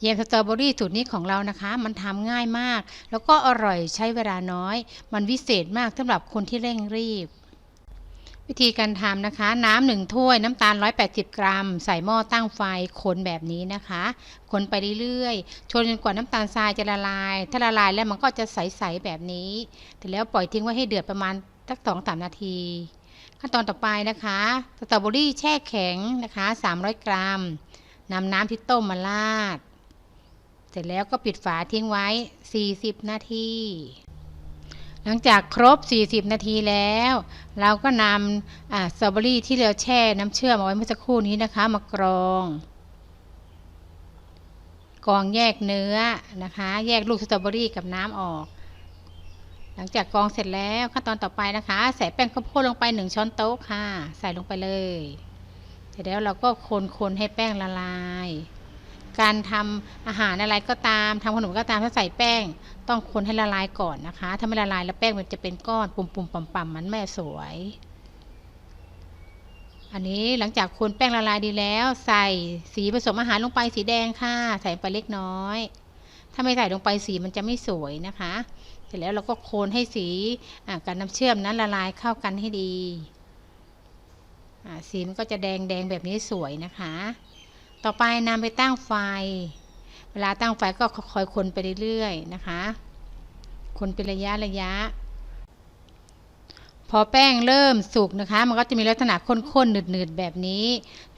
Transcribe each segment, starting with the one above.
แยมสตรอเบอรี่สูตรนี้ของเรานะคะ มันทำง่ายมาก แล้วก็อร่อยใช้เวลาน้อย มันวิเศษมากสำหรับคนที่เร่งรีบ วิธีการทำนะคะ น้ำหนึ่งถ้วยน้ำตาล 180 กรัม ใส่หม้อตั้งไฟคนแบบนี้นะคะ คนไปเรื่อยๆชนจนกว่าน้ำตาลทรายจะละลาย ถ้าละลายแล้วมันก็จะใสๆแบบนี้แต่แล้วปล่อยทิ้งไว้ให้เดือดประมาณสักสองสามนาทีขั้นตอนต่อไปนะคะสตรอเบอรี่แช่แข็งนะคะ 300 กรัมนำน้ำที่ต้มมาราด เสร็จแล้วก็ปิดฝาทิ้งไว้ 40 นาที หลังจากครบ 40 นาทีแล้ว เราก็นำสตรอเบอรี่ที่เราแช่น้ำเชื่อมเอาไว้เมื่อสักครู่นี้นะคะ มากรองกรองแยกเนื้อนะคะ แยกลูกสตรอเบอรี่กับน้ำออก หลังจากกรองเสร็จแล้วขั้นตอนต่อไปนะคะ ใส่แป้งข้าวโพดลงไป 1 ช้อนโต๊ะค่ะ ใส่ลงไปเลย เสร็จแล้วเราก็คนๆให้แป้งละลาย การทำอาหารอะไรก็ตามทำขนมก็ตามถ้าใส่แป้ง ต้องคนให้ละลายก่อนนะคะ ถ้าไม่ละลายแล้วแป้งมันจะเป็นก้อนปุ่มๆปั่มๆมันแม่สวย อันนี้หลังจากคนแป้งละลายดีแล้ว ใส่สีผสมอาหารลงไปสีแดงค่ะ ใส่ไปเล็กน้อย ถ้าไม่ใส่ลงไปสีมันจะไม่สวยนะคะ เสร็จแล้วเราก็คนให้สีกับน้ำเชื่อมนั้นละลายเข้ากันให้ดีสีมันก็จะแดงแดงแบบนี้สวยนะคะ ต่อไปนำไปตั้งไฟ เวลาตั้งไฟก็คอยคนไปเรื่อยๆนะคะ คนเป็นระยะระยะ พอแป้งเริ่มสุกนะคะ มันก็จะมีลักษณะข้นๆหนืดๆแบบนี้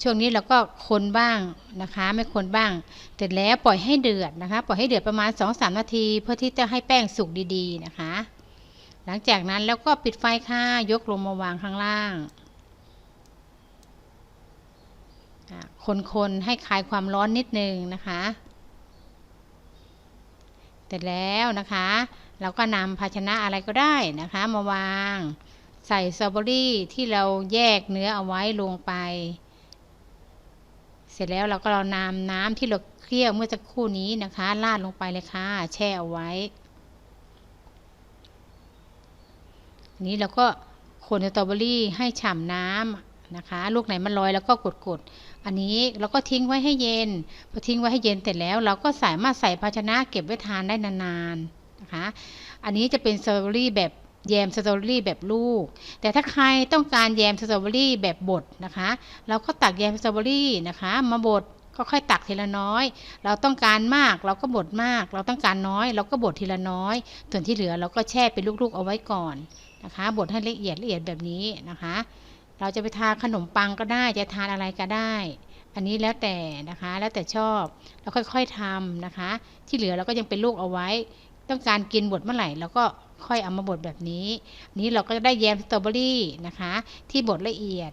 ช่วงนี้เราก็คนบ้างนะคะ ไม่คนบ้าง เสร็จแล้วปล่อยให้เดือดนะคะ ปล่อยให้เดือดประมาณ 2-3 นาที เพื่อที่จะให้แป้งสุกดีๆนะคะ หลังจากนั้นแล้วก็ปิดไฟค่ะ ยกลงมาวางข้างล่าง คนๆให้คลายความร้อนนิดนึงนะคะเสร็จแล้วนะคะ เราก็นำภาชนะอะไรก็ได้นะคะ มาวางใส่สตรอเบอรี่ที่เราแยกเนื้อเอาไว้ลงไป เสร็จแล้วเราก็เรานำน้ำที่เราเคี่ยวเมื่อสักครู่นี้นะคะราดลงไปเลยค่ะ แช่เอาไว้นี้เราก็คนสตรอเบอรี่ให้ฉ่ำน้ำ นะคะ ลูกไหนมันลอยแล้วก็กดๆอันนี้เราก็ทิ้งไว้ให้เย็น พอทิ้งไว้ให้เย็นเสร็จแล้ว เราก็สามารถใส่ภาชนะเก็บไว้ทานได้นานๆนะคะ อันนี้จะเป็นสตรอเบอรี่แบบแยมสตรอเบอรี่แบบลูก แต่ถ้าใครต้องการแยมสตรอเบอรี่แบบบดนะคะ เราก็ตักแยมสตรอเบอรี่นะคะ มาบดก็ค่อยตักทีละน้อย เราต้องการมากเราก็บดมาก เราต้องการน้อย เราก็บดทีละน้อย ส่วนที่เหลือเราก็แช่เป็นลูกๆเอาไว้ก่อนนะคะ บดให้ละเอียดละเอียดแบบนี้นะคะ เราจะไปทานขนมปังก็ได้ จะทานอะไรก็ได้ อันนี้แล้วแต่นะคะ แล้วแต่ชอบ เราค่อยๆทำนะคะ ที่เหลือเราก็ยังเป็นลูกเอาไว้ ต้องการกินบดเมื่อไหร่เราก็ค่อยเอามาบดแบบนี้ นี้เราก็จะได้แยมสตรอเบอรี่นะคะ ที่บดละเอียด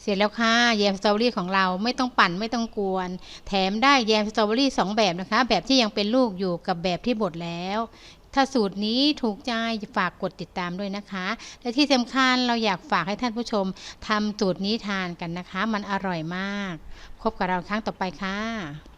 เสร็จแล้วค่ะแยมสตรอเบอรี่ของเราไม่ต้องปั่นไม่ต้องกวน แถมได้แยมสตรอเบอรี่สองแบบนะคะ แบบที่ยังเป็นลูกอยู่กับแบบที่บดแล้ว ถ้าสูตรนี้ถูกใจฝากกดติดตามด้วยนะคะ และที่สำคัญเราอยากฝากให้ท่านผู้ชมทำสูตรนี้ทานกันนะคะ มันอร่อยมาก พบกับเราครั้งต่อไปค่ะ